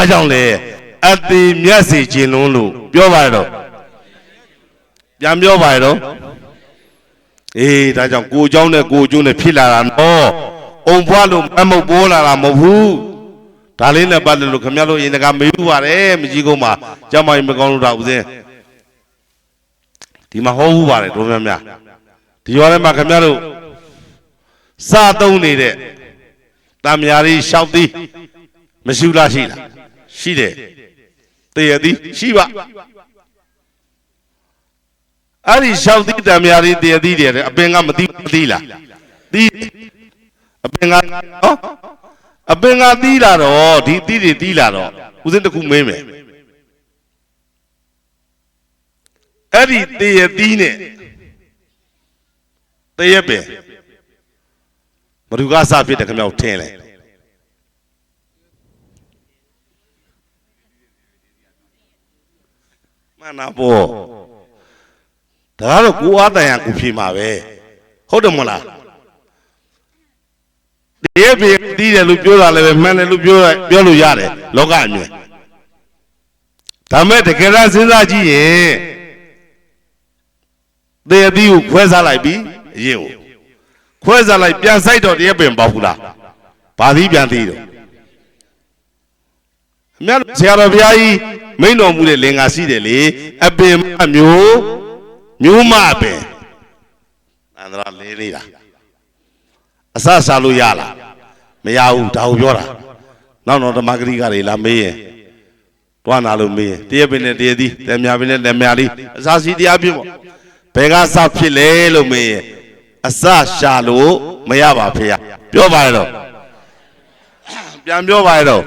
ဘာကြောင့်လဲအသေးမျက်စေခြင်းလုံးလို့ပြောပါရတော့ပြန်ပြောပါရတော့အေးဒါကြောင့်ကိုเจ้าနဲ့ကိုကျိုးနဲ့ဖြစ်လာတာနော်အုံဖွားလို့မမုတ်ပေါ်လာတာမဟုတ်ဘူးဒါလေးနဲ့ပတ်သက်လို့ခင်ဗျားတို့အရင်ကမေးဘူးပါတယ်မကြီးကုန်းမှာကျမကြီးမကောင်းလို့တာဦးစင်းဒီမှာဟောဘူးပါတယ်တို့များများဒီရွာထဲမှာခင်ဗျားတို့စားသုံးနေတဲ့တံမြာရီရှောက်သည်မရှိဘူးလားရှိလား ရှိတယ်တည့်ရသည်ရှိပါအဲ့ဒီရှောက်သည်တံမြာရီတည့်ရသည်တွေအပင်ကမသိမသိလားသိအပင်ကနော်အပင်ကသီးလာတော့ဒီသီးတွေသီးလာတော့ဦးစင်းတစ်ခုမင်းမယ်အဲ့ဒီတည့်ရသည်နဲ့တည့်ရပင်ဘ누구ကစဖြစ်တယ်ခင်ဗျားကိုထင်းလဲ မှန်တာပေါ့ဒါကတော့ကိုအားတန်ရကိုဖြေမှာပဲဟုတ်တယ်မဟုတ်လားတည့်ရပင်သီးတယ်လို့ပြောတာလည်းပဲမှန်တယ်လို့ပြောရပြောလို့ရတယ်လောကအမြင်ဒါမဲ့တကယ်တော့စဉ်းစားကြည့်ရင်တည့်ရသည်ကိုခွဲစားလိုက်ပြီအရင်ကိုခွဲစားလိုက်ပြန်ဆိုင်တော့တရက်ပင်ပေါ့ဘူးလားဘာသီးပြန်သီးတော့အမြတ်ဆရာတော်ဘုရားကြီး မိန်တော်မူတဲ့လင်္ကာရှိတယ်လေအပင်မမျိုးမျိုးမပင်အန္တရာလေးနေတာအစစားလို့ရလားမရဘူးဒါကိုပြောတာနောက်တော့ဓမ္မဂရိကတွေလာမေးရင်တွားနာလို့မေးရင်တရက်ပင်နဲ့တရက်သီးတမြပင်နဲ့တမြလေးအစာစီတရားပြပေါ့ဘယ်ကစဖြစ်လဲလို့မေးရင်အစရှာလို့မရပါဖေ။ပြောပါရတော့ပြန်ပြောပါရတော့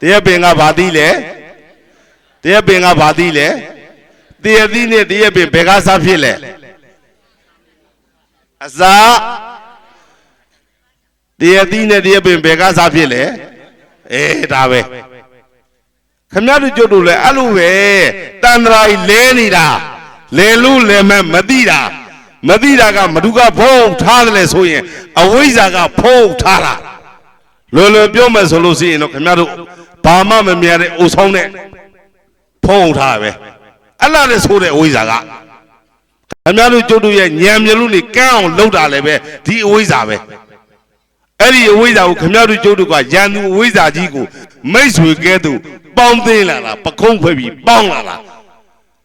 တရက်ပင်ကဘာသီးလဲ တရက်ပင်ကဘာသီးလဲတရက်သီးနဲ့တရက်ပင်ဘယ်ကစားဖြစ်လဲအစတရက်သီးနဲ့တရက်ပင်ဘယ်ကစားဖြစ်လဲအေးဒါပဲခမရတို့ကြုတ်တို့လဲအဲ့လိုပဲတန်ត្រာကြီးလဲနေတာလဲလို့လဲမဲ့မသိတာမသိတာကမဒုကဖုံးထားတယ်လေဆိုရင်အဝိဇ္ဇာကဖုံးထားတာလွယ်လွယ်ပြောမယ်ဆိုလို့ရှိရင်တော့ခင်ဗျားတို့ဘာမှမမြင်တဲ့အုပ်ဆောင်တဲ့ ဖုံးထားပဲအဲ့လားလေဆိုတဲ့အဝိဇ္ဇာကခင်ဗျားတို့ကျုပ်တို့ရဲ့ညံမြလူနေကန်းအောင်လှုပ်တာလည်းပဲဒီအဝိဇ္ဇာပဲအဲ့ဒီအဝိဇ္ဇာကိုခင်ဗျားတို့ကျုပ်တို့ကရန်သူအဝိဇ္ဇာကြီးကိုမိတ်ဆွေကဲသူပေါင်းသိလာတာပကုံးဖွဲ့ပြီးပေါင်းလာတာ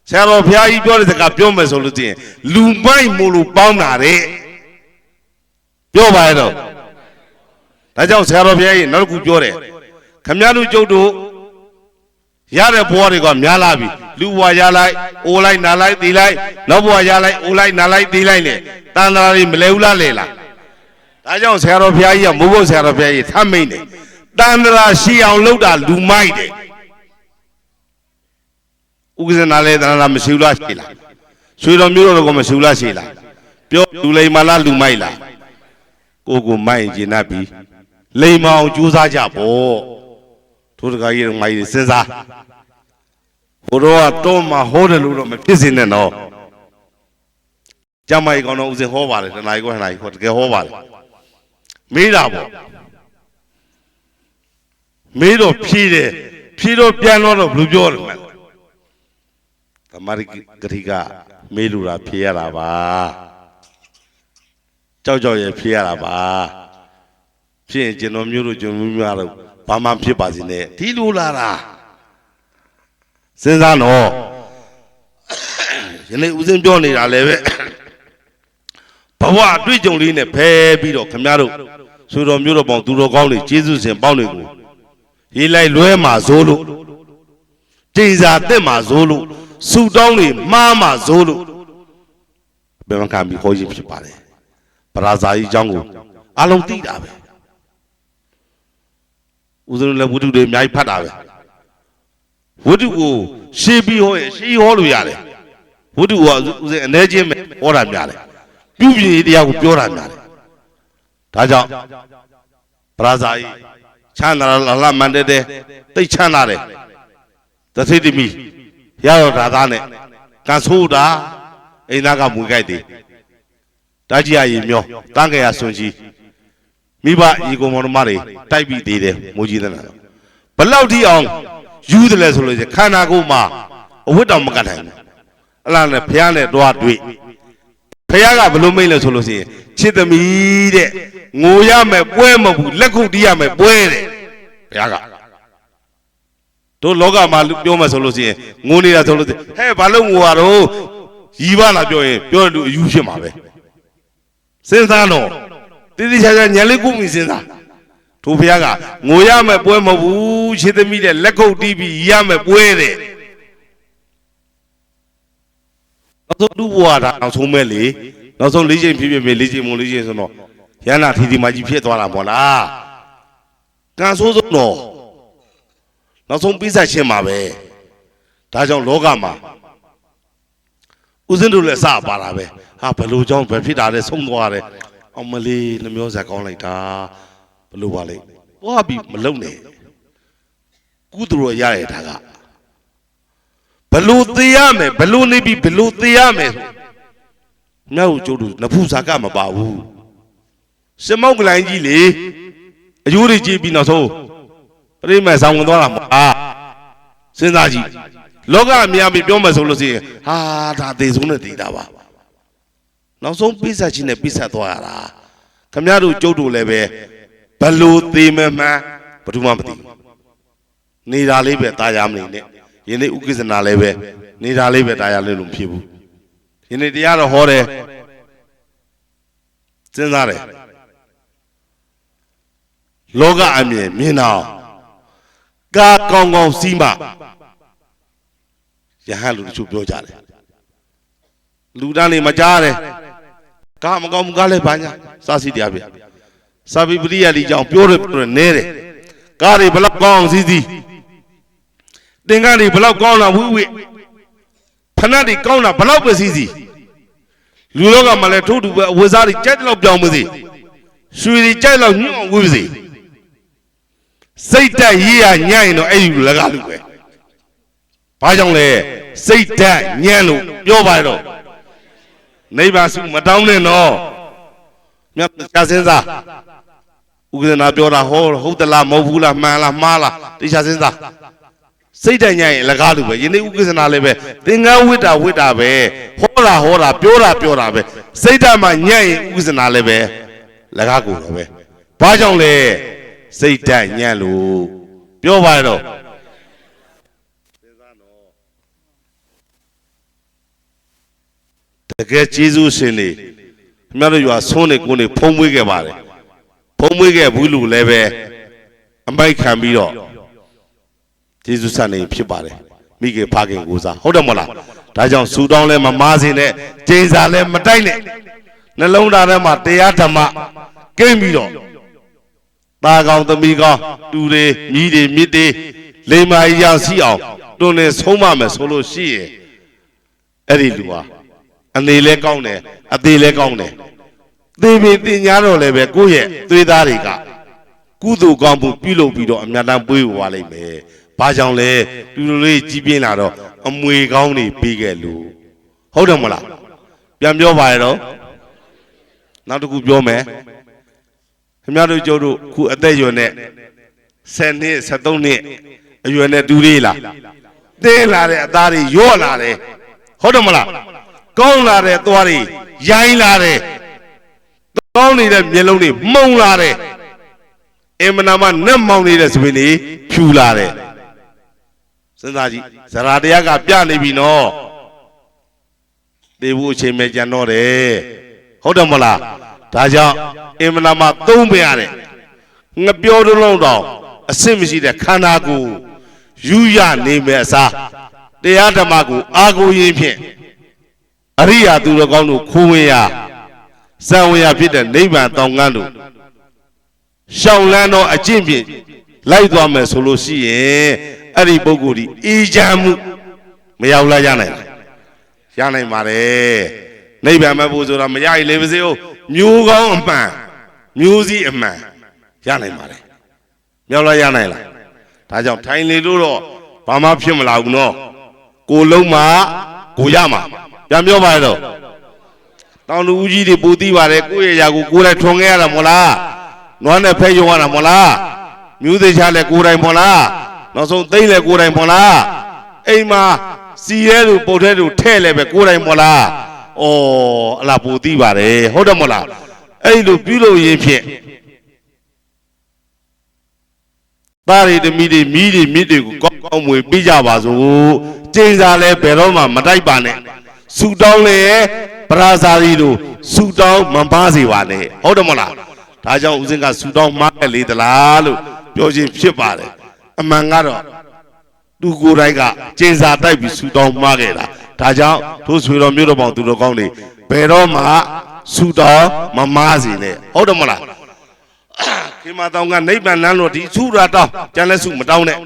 ဆရာတော်ဘုရားကြီးပြောတဲ့စကားပြောမယ်ဆိုလို့ချင်းလူမိုက်မို့လို့ပေါင်းတာတဲ့ပြောပါရတော့ဒါကြောင့်ဆရာတော်ဘုရားကြီးနောက်တစ်ခုပြောတယ်ခမည်းတော်ကျုပ်တို့ ရတဲ့ဘဝတွေကများလာပြီလူဘဝရလိုက်အိုလိုက်နာလိုက်တီလိုက်နောက်ဘဝရလိုက်အိုလိုက်နာလိုက်တီလိုက်နဲ့တန်တရာတွေမလဲဘူးလားလဲလားဒါကြောင့်ဆရာတော်ဘုရားကြီးကမိုးဘုတ်ဆရာတော်ဘုရားကြီးထမ်းမိန်တယ်တန်တရာရှိအောင်လုပ်တာလူမိုက်တယ်ဥက္ကဇနာလဲတန်တရာမရှိဘူးလားရှိလားဆွေတော်မျိုးတော်ကမရှိဘူးလားရှိလားပြောလူလိမ္မာလားလူမိုက်လားကိုကိုမိုက်ရင်ကျင်납ပြီလိမ္မာအောင်ကြိုးစားကြပေါ့ ထိုးတကားကြီးမိုက်စဉ်းစားဘုရောကတော့မှဟောတယ်လို့တော့မဖြစ်စင်နဲ့တော့ကျမိုက်ကောင်တော့ဦးစင်ဟောပါတယ်တနားကြီးကတနားကြီးဟောတကယ်ဟောပါတယ်မေးတာပေါ့မေးတော့ဖြေးတယ်ဖြေးတော့ပြန်တော့တော့ဘယ်လိုပြောတယ်မလဲသမာဓိဂတိကမေးလူတာဖြေရတာပါကြောက်ကြောက်ရဖြေရတာပါဖြစ်ရင်ကျွန်တော်မျိုးတို့ကျွန်တော်မျိုးများတော့ ဘာမှဖြစ်ပါစေနဲ့ဒီလိုလာတာစဉ်းစားတော့ယနေ့ဦးစင်းပြောနေတာလည်းပဲဘဝအတွေ့အကြုံလေးနဲ့ဖဲပြီးတော့ခင်ဗျားတို့ဆွေတော်မျိုးတော်ပေါင်းသူတော်ကောင်းတွေကျေးဇူးရှင်ပေါင်းတွေကိုရေးလိုက်လွဲမှာဇိုးလို့တေစာတက်မှာဇိုးလို့ဆူတောင်းတွေမှားမှာဇိုးလို့ဘယ်မှာခံပြီးခေါ်ရင်ဖြစ်ပါတယ်ပရာဇာကြီးအကြောင်းကိုအလုံးသိတာပဲ ဦးဇင်းလည်းဝိတုတွေအများကြီးဖတ်တာပဲဝိတုကိုရှေးပြီးဟောရင်ရှေးဟောလို့ရတယ်ဝိတုကဦးဇင်းအနေချင်းပဲဟောတာများတယ်ပြုပြင်တရားကိုပြောတာများတယ်ဒါကြောင့်ပရာဇာကြီးချမ်းသာလာလာမန်တဲ့တဲ့တိတ်ချမ်းသာတယ်တသိတိမိရတော့ဒါသားနဲ့ကန်ဆိုးတာအိမ်သားကမွေကြိုက်တယ်တာကြီးအရင်မျောတန်းကြရဆွန်ကြီး မိဘဤကုံမောင်နှမတွေတိုက်ပြီးသေးတယ်မိုးကြီးတဲ့နာပလောက်ထိအောင်ယူတယ်လဲဆိုလို့ရှိရင်ခန္ဓာကိုယ်မှာအဝတ်တော်မကတ်နိုင်ဘူးအဲ့လားနဲ့ဘုရားနဲ့တွားတွေ့ဘုရားကဘလို့မိတ်လဲဆိုလို့ရှိရင်ချစ်သမီးတဲ့ငိုရမယ်ပွဲမဟုတ်ဘူးလက်ခုပ်တီးရမယ်ပွဲတဲ့ဘုရားကတို့လောကမှာပြောမှဆိုလို့ရှိရင်ငိုနေတာဆိုလို့ရှိရင်ဟဲ့ဘာလို့ငိုရတော့ရီးပါလားပြောရင်ပြောတယ်လူအယူဖြစ်မှာပဲစဉ်းစားတော့ တိတိကျကျညံလေးကုမိစဉ်းစားထိုဘုရားကငိုရမယ်ပွဲမဟုတ်ဘူးချစ်သမီးတဲ့လက်ခုပ်တီးပြီးရီးရမယ်ပွဲတဲ့နောက်ဆုံးလူဘဝတာနောက်ဆုံးမဲ့လေနောက်ဆုံးလေးချိန်ဖြစ်ဖြစ်ပဲလေးချိန်မလေးချိန်ဆိုတော့ရဟနာထီထီမကြီးဖြစ်သွားတာမဟုတ်လားကံဆိုးဆုံးတော့နောက်ဆုံးပြီးဆက်ရှင်းမှာပဲဒါကြောင့်လောကမှာဦးစင်းတို့လည်းစပါတာပဲဟာဘယ်လိုကြောင့်ပဲဖြစ်တာလဲဆုံးသွားတယ် အောင်မလေးနှမျောဆက်ကောင်းလိုက်တာဘယ်လိုပါလဲပွားပြီးမလုံနဲ့ကုသိုလ်ရရတဲ့ဒါကဘယ်လိုသေးရမယ်ဘယ်လိုနေပြီးဘယ်လိုသေးရမယ်ဆိုမြောက်ကျိုးတို့နဖူးစာကမပါဘူးစမောက်ကလိုင်းကြီးလေအယိုးတွေကြည့်ပြီးနောက်ဆုံးပြိမဲ့ဆောင်ဝင်သွားတာမဟုတ်အာစဉ်းစားကြည့်လောကအများကြီးပြောမှဆိုလို့ရှိရင်ဟာဒါသေဆုံးနဲ့တည်တာပါ နောက်ဆုံးပိဆက်ချင်းနဲ့ပိဆက်သွားရတာခမရတို့ကျုပ်တို့လည်းပဲဘလို့သေးမမှန်းဘယ်သူမှမသိဘူးနေတာလေးပဲတာယာမနေနဲ့ယနေ့ဥက္ကိစ္စနာလည်းပဲနေတာလေးပဲတာယာလေးလို့မဖြစ်ဘူးယနေ့တရားတော့ဟောတယ်စဉ်းစားတယ်လောကအမြင်မြင်တော့ကာကောင်းကောင်းစီးမှယဟန်လူတချို့ပြောကြတယ်လူတန်းနေမကြားတယ် ကာမကောင်းမှုကားလည်းဘာညာစာစီတရားပြစာပိပရိယလီကြောင့်ပြောတယ်ပြောတယ်နဲတယ်ကားတွေဘလောက်ကောင်းအောင်စီးစီးတင်ကားတွေဘလောက်ကောင်းလာဝိဝိဖဏတ်တွေကောင်းတာဘလောက်ပဲစီးစီးလူလောကမှာလည်းထို့တူပဲအဝိဇ္ဇာတွေကြိုက်တဲ့လောက်ပြောင်းမစေရွှေတွေကြိုက်လောက်ညှို့အောင်ဝိပစေစိတ်တက်ရေးရညံ့ရင်တော့အဲ့ဒီလူလကားလူပဲဘာကြောင့်လဲစိတ်တက်ညံ့လို့ပြောပါတော့ နိဗ္ဗာန်စုမတောင်းနဲ့တော့မြတ်ကစဉ်းစားဥက္ကနာပြောတာဟောဟုတ်တလားမဟုတ်ဘူးလားမှန်လားမှားလားတေချာစဉ်းစားစိတ်တက်ညံ့ရင်လကားလူပဲယနေ့ဥက္ကနာလည်းပဲသင်္ကန်းဝိတာဝိတာပဲဟောတာဟောတာပြောတာပြောတာပဲစိတ်တက်မှညံ့ရင်ဥက္ကနာလည်းပဲလကားကိုတော့ပဲဘာကြောင့်လဲစိတ်တက်ညံ့လို့ပြောပါတော့တ ကယ်ကျေးဇူးရှင်နေခင်ဗျားတို့ရွာဆုံးနေကိုနေဖုံးမွေးခဲ့ပါတယ်ဖုံးမွေးခဲ့ဘူးလူလည်းပဲအမိုက်ခံပြီးတော့ကျေးဇူးဆန်နေဖြစ်ပါတယ်မိခင်ဖခင်ကိုစားဟုတ်တယ်မဟုတ်လားဒါကြောင့်စူတောင်းလဲမမားစင်နဲ့ကျိန်စာလဲမတိုက်နဲ့နှလုံးသားထဲမှာတရားဓမ္မကိမ့်ပြီးတော့ตาကောင်သမီးကောင်တူတွေမြီးတွေမြစ်တွေလိမ္မာကြီးရစီအောင်တွန်းနေဆုံးမမယ်ဆိုလို့ရှိရင်အဲ့ဒီလူဟာ အနေလဲကောင်းတယ်အသေးလဲကောင်းတယ်သေပြီတင်ညာတော့လည်းပဲကိုယ့်ရဲ့သွေးသားတွေကကုသိုလ်ကောင်းမှုပြုလုပ်ပြီးတော့အမြတ်တမ်းပွေးဝါလိုက်မယ်ဘာကြောင့်လဲတူတူလေးကြီးပြင်းလာတော့အမွေကောင်းတွေပြီးခဲ့လို့ဟုတ်တယ်မလားပြန်ပြောပါရတော့နောက်တစ်ခုပြောမယ်ခင်ဗျားတို့ကျုပ်တို့ခုအသက်အရွယ်နဲ့10နှစ်73နှစ်အရွယ်နဲ့တူလေးလားတင်းလာတဲ့အသားတွေရော့လာတယ်ဟုတ်တယ်မလား ကောင်းလာတဲ့သွားတွေရိုင်းလာတယ်ကောင်းနေတဲ့မျက်လုံးတွေမှုံလာတယ်အင်မနာမနက်မောင်နေတဲ့သပင်တွေဖြူလာတယ်စဉ်းစားကြည့်ဇရာတရားကပြနေပြီနော်သေဖို့အချိန်ပဲကြံတော့တယ်ဟုတ်တယ်မလားဒါကြောင့်အင်မနာမသုံးပင်ရတယ်ငပြောတလုံးတော့အဆင့်မရှိတဲ့ခန္ဓာကိုယ်ယူရနေမယ်အစားတရားဓမ္မကိုအာကိုရင်းဖြင့် အရိယာသူတော်ကောင်းတို့ခိုးဝင်ရစံဝင်ရဖြစ်တဲ့နိဗ္ဗာန်တောင်ကန်းတို့ရှောင်းလန်းသောအကျင့်ဖြင့်လိုက်သွားမယ်ဆိုလို့ရှိရင်အဲ့ဒီပုဂ္ဂိုလ်ဒီအေးချမ်းမှုမရောက်လာရနိုင်လားရနိုင်ပါတယ်နိဗ္ဗာန်မဲ့ဖို့ဆိုတာမရရင်လေပါစေဦးမျိုးကောင်းအမှန်မျိုးစည်းအမှန်ရနိုင်ပါတယ်မြောက်လာရနိုင်လားဒါကြောင့်ထိုင်လေလို့တော့ဘာမှဖြစ်မလာဘူးနော်ကိုလုံးမှာကိုရမှာ ပြန်ပြောပါရတော့တောင်လူဦးကြီးတွေပူသိပါတယ်ကိုယ့်ရဲ့ຢာကိုကိုယ်တိုင်ထွန်ခဲ့ရတာမဟုတ်လားနွားနဲ့ဖဲယုံရတာမဟုတ်လားမြူးသေးချလဲကိုယ်တိုင်မဟုတ်လားနောက်ဆုံးသိမ့်လေကိုယ်တိုင်မလားအိမ်မှာစီရဲသူပုတ်ထဲသူထဲ့လဲပဲကိုယ်တိုင်မလားဩအလားပူသိပါတယ်ဟုတ်တယ်မလားအဲ့လိုပြုလို့ရင်ဖြင့်သားရီတမီတွေမီးတွေမြစ်တွေကိုကောင်းကောင်းမွေပေးကြပါစို့ကျင်းစားလဲဘယ်တော့မှမတိုက်ပါနဲ့ ဆူတောင်းလေပရာဇာရီတို့ဆူတောင်းမပားစေပါနဲ့ဟုတ်တယ်မလားဒါကြောင့်ဦးစင်းကဆူတောင်းမှားတယ်လေသလားလို့ပြောခြင်းဖြစ်ပါတယ်အမှန်ကတော့သူကိုယ်တိုင်ကကျင်းစာတိုက်ပြီးဆူတောင်းမှားခဲ့တာဒါကြောင့်တို့ဆွေတော်မျိုးတော်ပေါင်းသူတော်ကောင်းတွေဘယ်တော့မှဆူတောင်းမမားစေနဲ့ဟုတ်တယ်မလားခေမတောင်ကနိဗ္ဗာန်လမ်းလို့ဒီစုရာတောင်းကျန်လက်စုမတောင်းနဲ့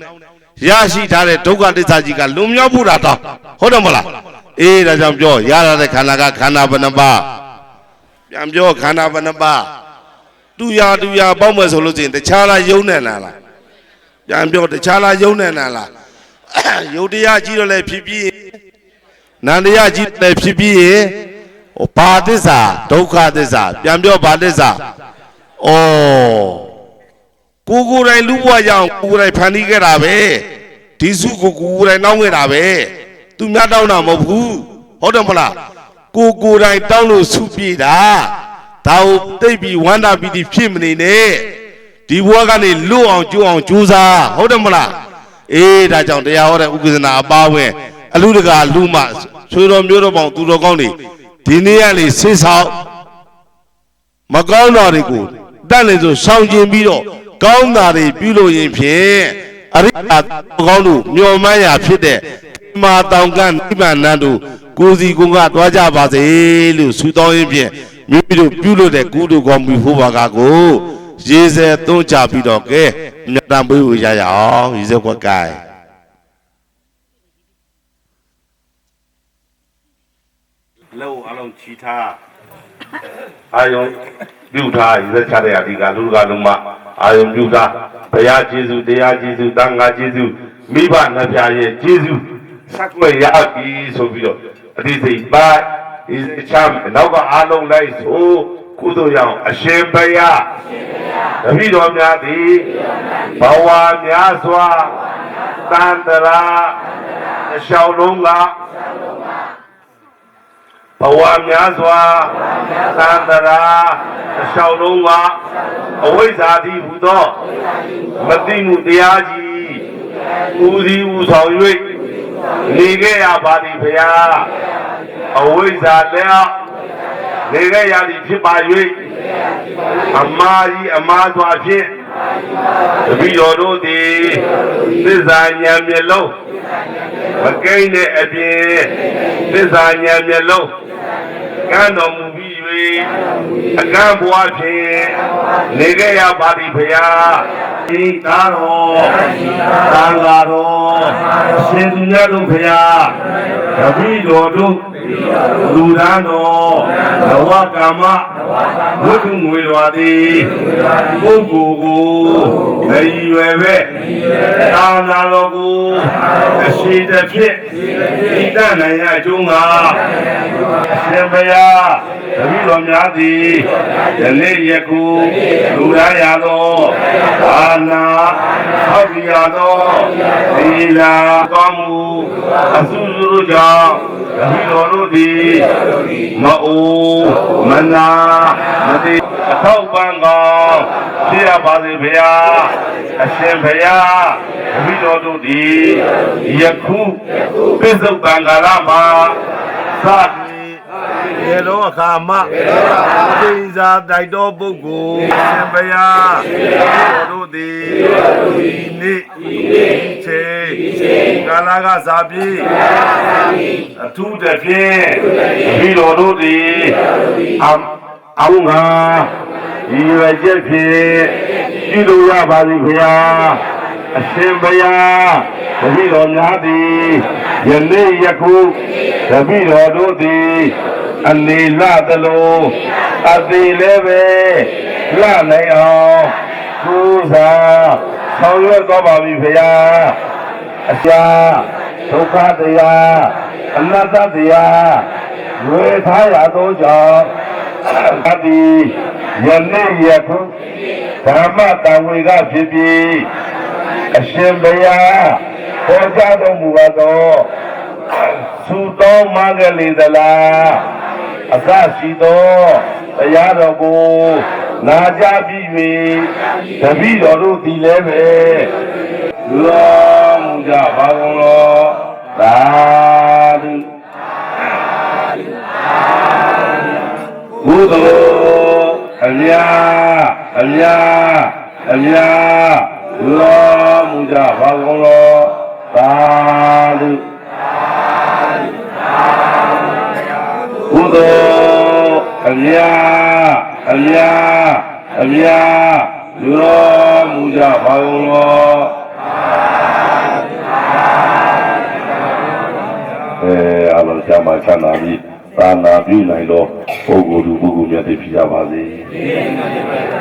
ရရှိထားတဲ့ဒုက္ခသစ္စာကြီးကလွန်မြောက်ဖို့တာတောင်းဟုတ်တယ်မလား အေးဒါကြောင့်ပြောရရတဲ့ခန္ဓာကခန္ဓာဘယ်နှပါးပြန်ပြောခန္ဓာဘယ်နှပါးတူရတူရပေါက်မယ်ဆိုလို့ရှိရင်တခြားလားယုံနေလားလားပြန်ပြောတခြားလားယုံနေလားလားယုတ်တရားကြီးတော့လည်းဖြစ်ပြီးနန္တရားကြီးလည်းဖြစ်ပြီးဟိုဘာသစ္စာဒုက္ခသစ္စာပြန်ပြောဘာသစ္စာ။အော်ကိုကိုယ်တိုင်လူဘဝရအောင်ကိုကိုယ်တိုင်ဖန်တီးခဲ့တာပဲ။ဒီစုကိုကိုကိုယ်တိုင်တောင်းခဲ့တာပဲ။ သူများတောင်းတာမဟုတ်ဘူး။ဟုတ်တယ်မလား။ကိုကိုယ်တိုင်တောင်းလို့စုပြေတာ။ဒါကိုတိတ်ပြီးဝမ်းတာပြီးဒီဖြစ်မနေနဲ့။ဒီဘဝကနေလွတ်အောင်ကြိုးအောင်ကြိုးစား။ဟုတ်တယ်မလား။အေးဒါကြောင့်တရားဟောတဲ့ဥပ္ပဇနာအပါဝင်အလူတကာလူမဆွေတော်မျိုးတော်ပေါင်းသူတော်ကောင်းတွေဒီနေ့ကနေဆေးဆောက်မကောင်းတာတွေကိုတတ်နေဆိုရှောင်ကျင်ပြီးတော့ကောင်းတာတွေပြုလို့ရင်ဖြင့်အရိယာကောင်းတို့မျော်မှန်းရာဖြစ်တဲ့ မာတောင်ကနိဗ္ဗာန်တို့ကိုယ်စီကိုယ်ကတွားကြပါစေလို့ဆုတောင်းရင်းဖြင့်မိမိတို့ပြုလို့တဲ့ကုသိုလ်ကောင်းမှုဖို့ပါကကိုရေစဲသွန်းချပြီးတော့ကဲမြတ်တမ်းပေးဝရရအောင်ရေစဲခွက်ကဲလောက်အလုံးချီထားအာယုံပြုထားရသက်ချတဲ့အဓိကလူကလူမအာယုံပြုထားဘုရားကျေးဇူးတရားကျေးဇူးတန်ခါကျေးဇူးမိဘနှစ်ဖြာရဲ့ကျေးဇူး ဆက်ွယ်ရပြီဆိုပြီးတော့အတိစိတ်ပါဒီချမ်းနောက်ကအားလုံးလိုက်ဆိုကုသိုလ်ရအောင်အရှင်ဘုရားတပည့်တော်များသည်ဘဝများစွာတန်တရာအရှောင်းလုံးကဘဝများစွာသံတရာအလျှောက်လုံးကအဝိဇ္ဇာတိဟူသောမသိမှုတရားကြီးဦးစီးဦးဆောင်၍ နေခဲ့ရပါသည်ဗျာအဝိဇ္ဇာလည်းနေခဲ့ရသည်ဖြစ်ပါ၍အမားကြီးအမားစွာဖြင့်တပည့်တော်တို့သည်သစ္စာဉာဏ်မျက်လုံးမကိန်းတဲ့အပြင်သစ္စာဉာဏ်မျက်လုံးကံတော်မူပြီး၍ အကံဘွားဖြင့်နေခဲ့ရပါသည်ဖရာဤသားတော်သံဃာတော်ရှင်သူများတို့ဖရာတပည့်တော်တို့လူဒန်းတော်ဘဝကမ္မဝိတုငွေတော်သည်ပုဂ္ဂိုလ်ကိုမရည်ရွယ်ပဲသာနာတော်ကိုအရှိတစ်ဖြစ်ဤတတ်နိုင်ရကျုံးကရှင်ဘုရား တပည့်တော်များသည်ယနေ့ယခုလူရရသောအာနာဟောဒီရသောသီလာကောင်းမှုအဆုစုတို့ကြောင့်တပည့်တော်တို့သည်မအိုးမနာမတိအထောက်ပံ့ကောင်းဖြစ်ရပါစေဘုရားအရှင်ဘုရားတပည့်တော်တို့သည်ယခုပြစ္ဆုတ်တန်ဃာ ရမှာသတိရေလောအခါမသိစာတိုက်တော်ပုဂ္ဂိုလ်ရှင်ဘုရားတော်တို့သည်ဒီနေ့ဒီချိန်ကာလကစားပြီးအထူးတစ်ဖြင့်ပြီးတော်တို့သည်အအောင်ငါဒီရချက်ဖြင့်ပြုလို့ရပါသည်ဘုရားအရှင်ဘုရား တပည့်တော်များသည်ယနေ့ယခုတပည့်တော်တို့သည်အနေလသလိုအသေးလည်းပဲလနိုင်အောင်ကိုးစားဆောင်ရွက်တော်ပါပြီဘုရားအရှာဒုက္ခတရားအနတ္တတရားဝေထားရသောကြောင့်အတိယနေ့ယခုဓမ္မတံဝေကဖြစ်ပြီးအရှင်ဘုရား ဟောကြားတော်မူပါသောသုသောမင်္ဂလိသလားအစရှိသောတရားတော်ကိုနာကြားပြီး၍တပည့်တော်တို့သည်လည်းပဲလူတော်မူကြပါကုန်လောသာဓုဘုဒ္ဓအမြာအမြာအမြာလူတော်မူကြပါကုန်လော သာဓုဘုဒ္ဓအမြာအမြာအမြာလူတော်မူကြပါကုန်လောအဲအလုံးချမ်းသာချမ်းသာပြီးသာနာပြုနိုင်တော့ပုဂ္ဂိုလ်သူပုဂ္ဂိုလ်မြတ်တွေဖြစ်ကြပါစေ။